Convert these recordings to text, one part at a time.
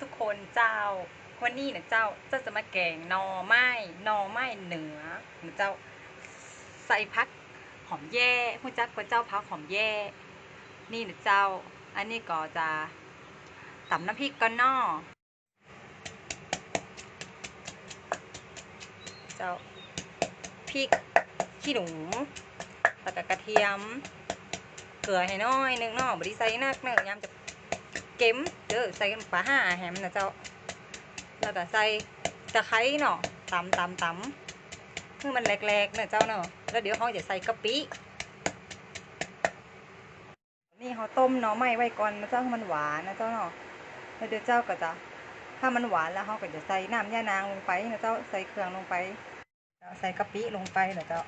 ทุกคนเจ้า วันนี้นะเจ้าเจ้าจะมาแกงนอไม้นอไม้เหนือนะเจ้าใส่พักหอมแย่ผู้จักกว่าเจ้าพักหอมแย่นี่นะเจ้า อันนี้ก็จะตำน้ำพริกก้อนนอเจ้าพริกขี้หนูแล้วก็กระเทียม เกลือให้น้อยหนึงนาะบริใส่นักเนอยามจะ เก็มเด้อใส่ปลาห้าแฮมนะเจ้าแล้วก็ใส่ตะไคร้เนาะตำตำตำคือมันแหลกๆเนะเจ้าเนาะแล้วเดี๋ยวเขาจะใส่กะปินี่เขาต้มหน่อไม้ไว้ก่อนนะเจ้าให้มันหวานนะเจ้าเนาะแล้วเดี๋ยวเจ้าก็จะถ้ามันหวานแล้วเขาก็จะใส่น้ำย่านางลงไปนะเจ้าใส่เครื่องลงไปใส่กะปิลงไปนะเจ้า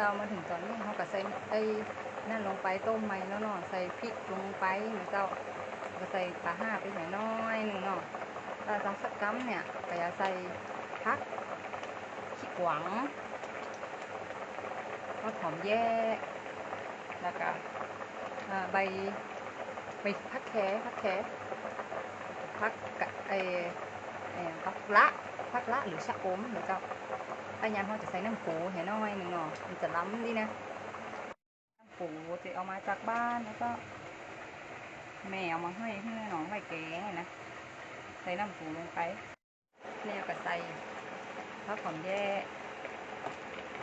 เจ้ามาถึงตอนนี้เขาก็ใส่ไอ้นั่นลงไปต้มใหม่แล้วเนาะใส่พริกลงไปนเจ้าก็ใส่ปลาห้าไปหน่อยน้อยหนึ่งเนาะถ้าสังสักกัมเนี่ยก็จะใส่พักขี้กวางรสหอมแย่แล้วก็ใบใบพักแขพักแขพักกะไอไอ้พักละ พักละหรือชะอมนะเจ้าถ้ายามเขาจะใส่น้ำปูเห็นน้อยหนึ่งเนาะมันจะล้ำดีนะ น้ำปูจะเอามาจากบ้านแล้วก็ แม่เอามาให้เพื่อน้องไว้แกงนะ ใส่น้ำปูลงไปเนี่ยก็ใส่ผักหอมแย่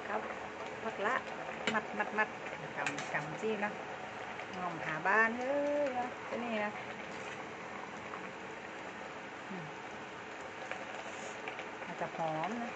ครับผักละ มัดมัดมัดกำกำจี้นะงอมหาบ้านเฮ้ยนะจะนี่นะอืมอาจ จะหอมนะ